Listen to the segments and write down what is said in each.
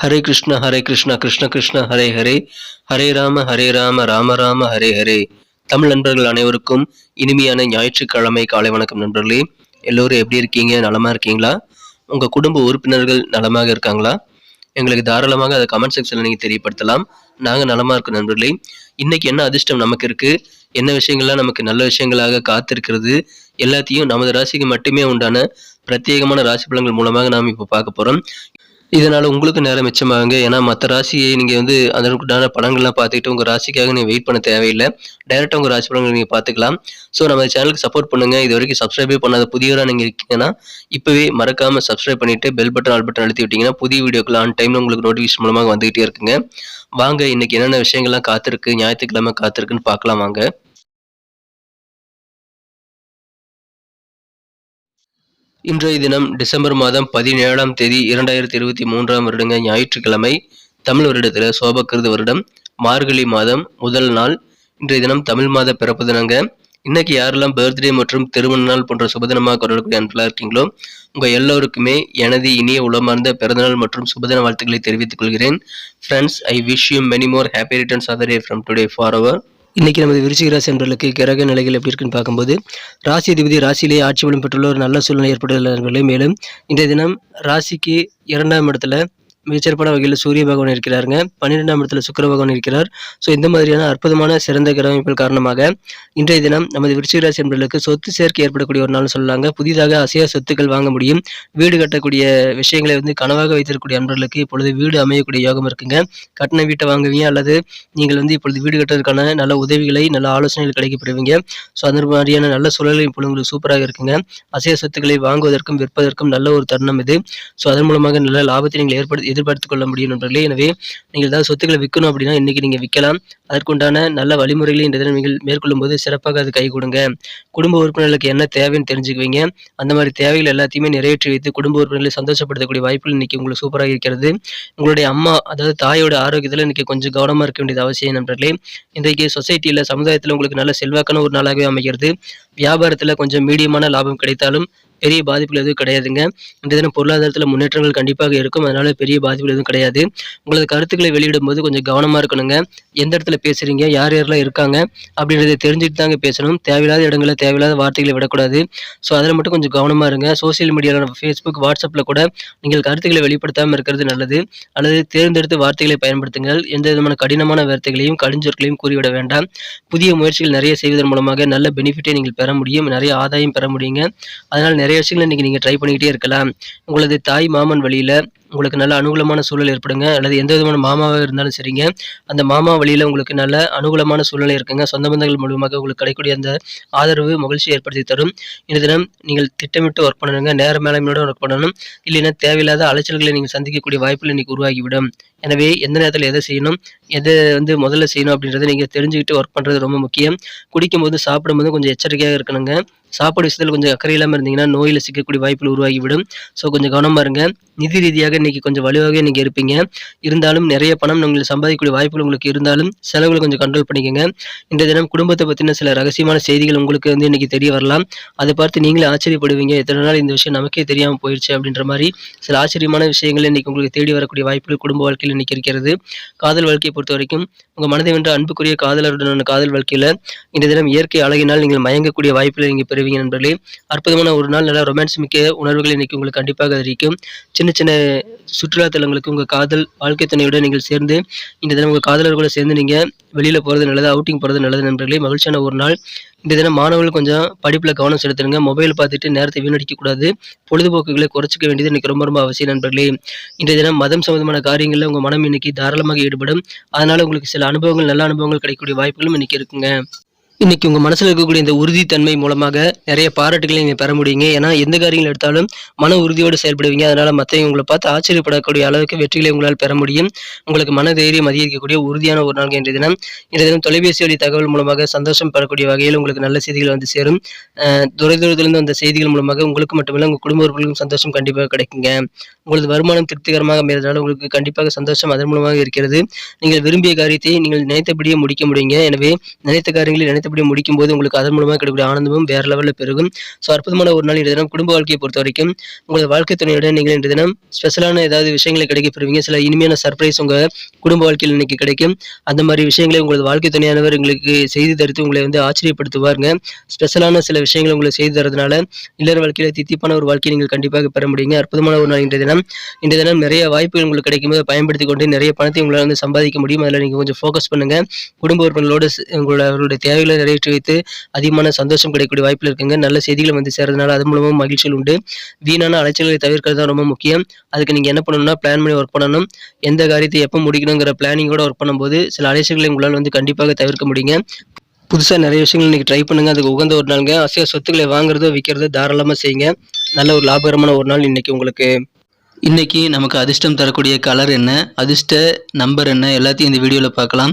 ஹரே கிருஷ்ண ஹரே கிருஷ்ண கிருஷ்ண கிருஷ்ண ஹரே ஹரே. ஹரே ராம ஹரே ராம ராம ராம ஹரே ஹரே. தமிழ் நண்பர்கள் அனைவருக்கும் இனிமையான ஞாயிற்றுக்கிழமை காலை வணக்கம் நண்பர்களே. எல்லோரும் எப்படி இருக்கீங்க? நலமா இருக்கீங்களா? உங்க குடும்ப உறுப்பினர்கள் நலமாக இருக்காங்களா? எங்களுக்கு தாராளமாக அதை கமெண்ட் செக்ஷனில் நீங்கள் தெரியப்படுத்தலாம். நாங்கள் நலமாக இருக்கோம் நண்பர்களே. இன்னைக்கு என்ன அதிர்ஷ்டம் நமக்கு இருக்கு? என்ன விஷயங்கள்லாம் நமக்கு நல்ல விஷயங்களாக காத்திருக்கிறது? எல்லாத்தையும் நமது ராசிக்கு மட்டுமே உண்டான பிரத்யேகமான ராசி பலன்கள் மூலமாக நாம் இப்போ பார்க்க போகிறோம் இதனால் உங்களுக்கு நேரம் மிச்சமாகுங்க. ஏன்னா மற்ற ராசியை நீங்கள் வந்து அதற்குண்டான படங்கள்லாம் பார்த்துக்கிட்டு உங்கள் ராசிக்காக நீங்கள் வெயிட் பண்ண தேவையில்லை. டைரெக்டாக உங்கள் ராசி படங்களை நீங்கள் பார்த்துக்கலாம். ஸோ நம்ம சேனலுக்கு சப்போர்ட் பண்ணுங்கள் இது வரைக்கும் சப்ஸ்கிரைபே பண்ணாத புதியவராக நீங்கள் இருக்கீங்கன்னா இப்போவே மறக்காமல் சப்ஸ்கிரைப் பண்ணிவிட்டு பெல் பட்டன் ஆல் பட்டன் அழுத்தி விட்டிங்கன்னா புதிய வீடியோக்கள் ஆன் டைமில் உங்களுக்கு நோட்டிஃபிகேஷன் மூலமாக வந்துகிட்டே இருக்குங்க. வாங்க இன்னைக்கு என்னென்ன விஷயங்கள்லாம் காத்திருக்கு ஞாயிற்றுக்கிழமை காத்திருக்குன்னு பார்க்கலாம் வாங்க. இன்றைய தினம் டிசம்பர் மாதம் பதினேழாம் தேதி இரண்டாயிரத்தி இருபத்தி மூன்றாம் வருடங்க ஞாயிற்றுக்கிழமை தமிழ் வருடத்தில் சோபக்கிருது வருடம் மார்கழி மாதம் முதல் நாள். இன்றைய தினம் தமிழ் மாத பிறப்பு தினங்க இன்னைக்கு யாரெல்லாம் பர்த்டே மற்றும் திருமண நாள் போன்ற சுபதினமாக கொண்டாடக்கூடிய அன்பலாக இருக்கீங்களோ உங்கள் எல்லோருக்குமே எனது இனிய உளமார்ந்த பிறந்தநாள் மற்றும் சுபதின வாழ்த்துக்களை தெரிவித்துக் கொள்கிறேன். Friends I wish you many more happy returns of day from today for our இன்னைக்கு நமது விருச்சிக ராசி கிரக நிலைகள் எப்படி இருக்குன்னு பார்க்கும்போது ராசி அதிபதி ராசியிலேயே ஆட்சி பலம் பெற்றுள்ள ஒரு நல்ல சூழ்நிலை ஏற்பட்டுள்ள மேலும் இன்றைய தினம் ராசிக்கு இரண்டாம் இடத்துல மிகச்சிறப்பான வகையில் சூரிய பகவான் இருக்கிறாருங்க. பன்னிரெண்டாம் இடத்துல சுக்கர பகவான் இருக்கிறார். ஸோ இந்த மாதிரியான அற்புதமான சிறந்த கிரகமைப்புகள் காரணமாக இன்றைய தினம் நமது விருச்சிகராசி என்பர்களுக்கு சொத்து சேர்க்கை ஏற்படக்கூடிய ஒரு நாள் சொல்லலாங்க. புதிதாக அசையா சொத்துக்கள் வாங்க முடியும். வீடு கட்டக்கூடிய விஷயங்களை வந்து கனவாக வைத்திருக்கக்கூடிய அன்பர்களுக்கு இப்பொழுது வீடு அமையக்கூடிய யோகம் இருக்குங்க. கட்டின வீட்டை வாங்குவீங்க அல்லது நீங்கள் வந்து இப்பொழுது வீடு கட்டுறதுக்கான நல்ல உதவிகளை நல்ல ஆலோசனைகள் கிடைக்கப்படுவீங்க ஸோ அந்த மாதிரியான நல்ல சூழலை இப்பொழுது உங்களுக்கு சூப்பராக இருக்குங்க. அசைய சொத்துக்களை வாங்குவதற்கும் விற்பதற்கும் நல்ல ஒரு தருணம் இது. ஸோ அதன் மூலமாக நல்ல லாபத்தை நீங்கள் ஏற்படுத்தி எதிர்பார்த்து கொள்ள முடியும் நண்பர்களே. எனவே நீங்கள் ஏதாவது சொத்துக்களை விற்கணும் அப்படின்னா இன்னைக்கு நீங்கள் விற்கலாம். அதற்குண்டான நல்ல வழிமுறைகளை இந்த தினம் நீங்கள் மேற்கொள்ளும் போது சிறப்பாக அது கை கொடுங்க குடும்ப உறுப்பினர்களுக்கு என்ன தேவைன்னு தெரிஞ்சுக்குவீங்க. அந்த மாதிரி தேவைகள் எல்லாத்தையுமே நிறைவேற்றி வைத்து குடும்ப உறுப்பினர்களை சந்தோஷப்படுத்தக்கூடிய வாய்ப்புகள் இன்னைக்கு உங்களுக்கு சூப்பராக இருக்கிறது. உங்களுடைய அம்மா அதாவது தாயோட ஆரோக்கியத்தில் இன்னைக்கு கொஞ்சம் கவனமாக இருக்க வேண்டியது அவசியம் நண்பர்களே. இன்றைக்கு சொசைட்டியில் சமுதாயத்தில் உங்களுக்கு நல்ல செல்வாக்கான ஒரு நாளாகவே அமைகிறது. வியாபாரத்தில் கொஞ்சம் மீடியமான லாபம் கிடைத்தாலும் பெரிய பாதிப்புகள் எதுவும் கிடையாதுங்க. இந்த தினம் பொருளாதாரத்தில் முன்னேற்றங்கள் கண்டிப்பாக இருக்கும். அதனால பெரிய பாதிப்புகள் எதுவும் கிடையாது. உங்களது கருத்துக்களை வெளியிடும் போது கொஞ்சம் கவனமாக இருக்கணுங்க. எந்த இடத்துல பேசுறீங்க? யார் யாரெல்லாம் இருக்காங்க? அப்படின்றத தெரிஞ்சுட்டு தாங்க பேசணும். தேவையில்லாத இடங்களில் தேவையில்லாத வார்த்தைகளை விடக்கூடாது. ஸோ அதில் மட்டும் கொஞ்சம் கவனமாக இருங்க. சோசியல் மீடியாவில் ஃபேஸ்புக் வாட்ஸ்அப்பில் கூட நீங்கள் கருத்துக்களை வெளிப்படுத்தாமல் இருக்கிறது நல்லது. அல்லது தேர்ந்தெடுத்து வார்த்தைகளை பயன்படுத்துங்கள். எந்த விதமான கடினமான வார்த்தைகளையும் கடிஞ்சொற்களையும் கூறிவிட வேண்டாம். புதிய முயற்சிகள் நிறைய செய்வதன் மூலமாக நல்ல பெனிஃபிட்டை நீங்கள் பெற முடியும். நிறைய ஆதாயம் பெற முடியுங்க. அதனால் நிறைய விஷயங்களை இன்றைக்கி நீங்கள் ட்ரை பண்ணிக்கிட்டே இருக்கலாம். உங்களது தாய் மாமன் வழியில் உங்களுக்கு நல்ல அனுகூலமான சூழல் ஏற்படுங்க. அல்லது எந்த விதமான மாமாவாக இருந்தாலும் சரிங்க. அந்த மாமா வழியில் உங்களுக்கு நல்ல அனுகூலமான சூழ்நிலை இருக்குங்க. சொந்த பந்தங்கள் மூலமாக உங்களுக்கு கிடைக்கக்கூடிய அந்த ஆதரவு மகிழ்ச்சியை ஏற்படுத்தி தரும். இந்த தினம் நீங்கள் திட்டமிட்டு ஒர்க் பண்ணணுங்க. நேர மேலாண்மையோட ஒர்க் பண்ணணும். இல்லைன்னா தேவையில்லாத அலைச்சல்களை நீங்கள் சந்திக்கக்கூடிய வாய்ப்புகள் இன்றைக்கி உருவாகிவிடும். எனவே எந்த நேரத்தில் எதை செய்யணும் எதை வந்து முதல்ல செய்யணும் அப்படின்றத நீங்கள் தெரிஞ்சுக்கிட்டு ஒர்க் பண்ணுறது ரொம்ப முக்கியம். குடிக்கும்போது சாப்பிடும்போது கொஞ்சம் எச்சரிக்கையாக இருக்கணுங்க. சாப்பாடு விஷயத்தில் கொஞ்சம் அக்கறை இல்லாமல் இருந்தீங்கன்னா நோயில் சிக்கக்கூடிய வாய்ப்புகள் உருவாகிவிடும். ஸோ கொஞ்சம் கவனமாக இருங்க. நிதி ரீதியாக இன்றைக்கி கொஞ்சம் வலுவாகவே நீங்கள் இருப்பீங்க. இருந்தாலும் நிறைய பணம் உங்களுக்கு சம்பாதிக்கக்கூடிய வாய்ப்புகள் உங்களுக்கு இருந்தாலும் செலவுகளை கொஞ்சம் கண்ட்ரோல் பண்ணிக்கோங்க. இந்த தினம் குடும்பத்தை பற்றின சில ரகசியமான செய்திகள் உங்களுக்கு வந்து இன்னைக்கு தெரிய வரலாம். அதை பார்த்து நீங்களே ஆச்சரியப்படுவீங்க. எத்தனை நாள் இந்த விஷயம் நமக்கே தெரியாமல் போயிடுச்சு அப்படின்ற மாதிரி சில ஆச்சரியமான விஷயங்கள் இன்னைக்கு உங்களுக்கு தேடி வரக்கூடிய வாய்ப்புகள் குடும்ப வாழ்க்கையில் இன்னைக்கு இருக்கிறது காதல் வாழ்க்கையை பொறுத்த வரைக்கும் உங்கள் மனதை வென்ற அன்புக்குரிய காதலருடனான காதல் வாழ்க்கையில் இந்த தினம் இயற்கை அழகினால் நீங்கள் மயங்கக்கூடிய வாய்ப்புகளை நீங்கள் பெறுவீங்க நண்பர்களே. அற்புதமான ஒரு நாள் நல்லா ரொமான்ஸ் மிக்க உணர்வுகள் இன்னைக்கு உங்களுக்கு கண்டிப்பாக இருக்கும் சின்ன சின்ன சுற்றுலா தலங்களுக்கு உங்கள் காதல் வாழ்க்கை துணையுடன் நீங்கள் சேர்ந்து இந்த தினம் உங்கள் காதலர்களோட சேர்ந்து நீங்கள் வெளியில் போகிறது நல்லது அவுட்டிங் போகிறது நல்லது நண்பர்களே. மகிழ்ச்சியான ஒரு நாள். இந்த தினம் மாணவர்கள் கொஞ்சம் படிப்பில் கவனம் செலுத்துங்க. மொபைல் பார்த்துட்டு நேரத்தை வீணடிக்கக்கூடாது. பொழுதுபோக்குகளை குறைச்சிக்க வேண்டியது இன்றைக்கி ரொம்ப ரொம்ப அவசியம் நண்பர்களே. இன்றைய தினம் மதம் சம்பந்தமான காரியங்களில் உங்கள் மனம் இன்னைக்கு தாராளமாக ஈடுபடும். அதனால் உங்களுக்கு சில அனுபவங்கள் நல்ல அனுபவங்கள் கிடைக்கக்கூடிய வாய்ப்புகளும் இன்றைக்கி இருக்குங்க. இன்னைக்கு உங்கள் மனசில் இருக்கக்கூடிய இந்த உறுதித்தன்மை மூலமாக நிறைய பாராட்டுகளை நீங்கள் பெற முடியுங்க. ஏன்னா எந்த காரியங்கள் எடுத்தாலும் மன உறுதியோடு செயல்படுவீங்க. அதனால் மற்றவங்க உங்களை பார்த்து ஆச்சரியப்படக்கூடிய அளவுக்கு வெற்றிகளை உங்களால் பெற முடியும். உங்களுக்கு மன தைரியம் அதிகரிக்கக்கூடிய உறுதியான ஒரு நாள் என்ற தினம். இந்த தினம் தொலைபேசி வழி தகவல் மூலமாக சந்தோஷம் பெறக்கூடிய வகையில் உங்களுக்கு நல்ல செய்திகள் வந்து சேரும். துறைதூரத்திலிருந்து அந்த செய்திகள் மூலமாக உங்களுக்கு மட்டுமல்ல உங்கள் குடும்ப உறுப்பினர்களுக்கும் சந்தோஷம் கண்டிப்பாக கிடைக்குங்க. உங்களது வருமானம் திருப்திகரமாக அமைறதுனால உங்களுக்கு கண்டிப்பாக சந்தோஷம் அதன் மூலமாக இருக்கிறது. நீங்கள் விரும்பிய காரியத்தை நீங்கள் நினைத்தபடியே முடிக்க முடியுங்க. எனவே நினைத்த காரியங்களை நினைத்த நினைத்தபடி முடிக்கும்போது உங்களுக்கு அதன் மூலமாக கிடைக்கக்கூடிய ஆனந்தமும் வேற லெவலில் பெருகும். ஸோ அற்புதமான ஒரு நாள் இன்றைய தினம். குடும்ப வாழ்க்கையை பொறுத்த வரைக்கும் உங்களது வாழ்க்கை துணையுடன் நீங்கள் இன்றைய தினம் ஸ்பெஷலான ஏதாவது விஷயங்களை கிடைக்க பெறுவீங்க. சில இனிமையான சர்ப்ரைஸ் உங்கள் குடும்ப வாழ்க்கையில் இன்னைக்கு கிடைக்கும். அந்த மாதிரி விஷயங்களை உங்களது வாழ்க்கை துணையானவர் உங்களுக்கு செய்து தருத்து உங்களை வந்து ஆச்சரியப்படுத்துவாருங்க. ஸ்பெஷலான சில விஷயங்களை உங்களுக்கு செய்து தரதுனால இல்லற வாழ்க்கையில் தித்திப்பான ஒரு வாழ்க்கையை நீங்கள் கண்டிப்பாக பெற முடியுங்க. அற்புதமான ஒரு நாள் இன்றைய தினம். இன்றைய தினம் நிறைய வாய்ப்புகள் உங்களுக்கு கிடைக்கும்போது பயன்படுத்தி கொண்டு நிறைய பணத்தை உங்களால் வந்து சம்பாதிக்க முடியும். அதில் நீங்கள் கொஞ்சம் ஃபோக்கஸ் பண்ணுங்கள் குடும்ப உறுப்பினர்களோடு உங்களோட அவருடைய தேவைகளை நிறைவேற்றி வைத்து அதிகமான சந்தோஷம் கிடைக்கக்கூடிய வாய்ப்பில் இருக்குங்க. நல்ல செய்திகள் வந்து சேர்றதுனால அது மூலமாக மகிழ்ச்சியில் உண்டு. வீணான அலைச்சல்களை தவிர்க்கிறது தான் ரொம்ப முக்கியம். அதுக்கு நீங்கள் என்ன பண்ணணும்னா பிளான் பண்ணி ஒர்க் பண்ணணும். எந்த காரியத்தை எப்போ முடிக்கணுங்கிற பிளானிங்கோட ஒர்க் பண்ணும்போது சில அலைச்சல்களை உங்களால் வந்து கண்டிப்பாக தவிர்க்க முடியுங்க. புதுசாக நிறைய விஷயங்கள் இன்றைக்கி ட்ரை பண்ணுங்க. அதுக்கு உகந்த ஒரு நாளுங்க. அசைய சொத்துக்களை வாங்குறதோ விற்கிறதோ தாராளமாக செய்யுங்க. நல்ல ஒரு லாபகரமான ஒரு நாள் இன்றைக்கி உங்களுக்கு. இன்னைக்கு நமக்கு அதிர்ஷ்டம் தரக்கூடிய கலர் என்ன? அதிர்ஷ்ட நம்பர் என்ன? எல்லாத்தையும் இந்த வீடியோவில் பார்க்கலாம்.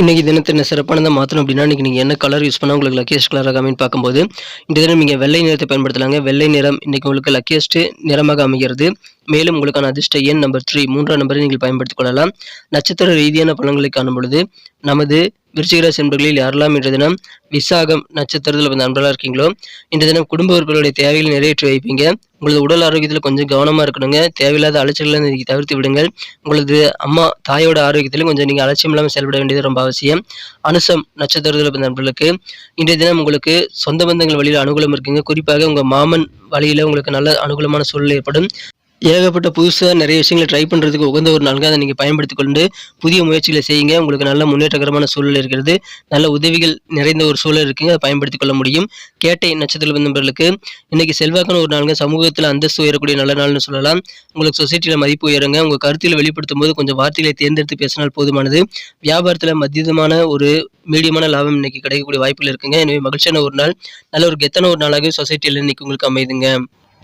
இன்றைக்கி தினத்தை என்ன சிறப்பானதை மாற்றணும் அப்படின்னா இன்றைக்கி நீங்கள் என்ன கலர் யூஸ் பண்ணால் உங்களுக்கு லக்கியஸ்ட் கலராக அமைன்னு பார்க்கும்போது இந்த தினம் நீங்கள் வெள்ளை நிறத்தை பயன்படுத்தலாங்க. வெள்ளை நிறம் இன்னைக்கு உங்களுக்கு லக்கியஸ்ட் நிறமாக அமைகிறது. மேலும் உங்களுக்கான அதிர்ஷ்ட எண் நம்பர் த்ரீ மூன்றாம் நம்பரை நீங்கள் பயன்படுத்திக் கொள்ளலாம். நட்சத்திர ரீதியான பலன்களை காணும் பொழுது நமது விருச்சிகராசி நண்பர்களில் யாரெல்லாம் இன்றைய தினம் விசாகம் நட்சத்திரத்தில் வந்து நண்பர்களாக இருக்கீங்களோ இன்றைய தினம் குடும்ப உறுப்பினர்களுடைய தேவைகளை நிறைவேற்றி வைப்பீங்க. உங்களது உடல் ஆரோக்கியத்தில் கொஞ்சம் கவனமாக இருக்கணுங்க. தேவையில்லாத அலைச்சல்களை நீங்கள் தவிர்த்து விடுங்கள். உங்களது அம்மா தாயோட ஆரோக்கியத்திலும் கொஞ்சம் நீங்கள் அலட்சியம் இல்லாமல் செயல்பட வேண்டியது ரொம்ப அவசியம். அனுசம் நட்சத்திரத்தில் பிறந்த நண்பர்களுக்கு இன்றைய தினம் உங்களுக்கு சொந்த பந்தங்கள் வழியில் அனுகூலம் இருக்குங்க. குறிப்பாக உங்கள் மாமன் வழியில் உங்களுக்கு நல்ல அனுகூலமான சூழல் ஏற்படும். ஏகப்பட்ட புதுசாக நிறைய விஷயங்களை ட்ரை பண்ணுறதுக்கு உகந்த ஒரு நாளுங்க அதை நீங்கள் பயன்படுத்தி கொண்டு புதிய முயற்சிகளை செய்யுங்க. உங்களுக்கு நல்ல முன்னேற்றகரமான சூழல் இருக்கிறது. நல்ல உதவிகள் நிறைந்த ஒரு சூழல் இருக்குங்க. அதை பயன்படுத்தி கொள்ள முடியும். கேட்டை நட்சத்திர நண்பர்களுக்கு இன்னைக்கு செல்வாக்கான ஒரு நாளுங்க. சமூகத்தில் அந்தஸ்து உயரக்கூடிய நல்ல நாள்னு சொல்லலாம். உங்களுக்கு சொசைட்டியில் மதிப்பு உயருங்க. உங்கள் கருத்தில் வெளிப்படுத்தும் போது கொஞ்சம் வார்த்தைகளை தேர்ந்தெடுத்து பேசினால் போதுமானது. வியாபாரத்தில் மத்தியமான ஒரு மீடியமான லாபம் இன்னைக்கு கிடைக்கக்கூடிய வாய்ப்புகள் இருக்குங்க. எனவே மகிழ்ச்சியான ஒரு நாள். நல்ல ஒரு கெத்தன ஒரு நாளாக சொசைட்டியில் இன்னைக்கு உங்களுக்கு அமைதுங்க.